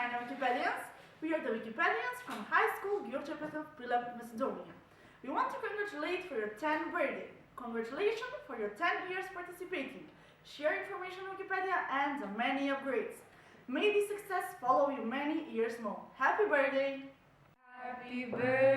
Ukrainian Wikipedians. We are the Wikipedians from High School Gyurchapet Petrov Prilep, Macedonia. We want to congratulate for your 10th birthday. Congratulations for your 10 years participating. Share information on Wikipedia and the many upgrades. May this success follow you many years more. Happy birthday! Happy birthday!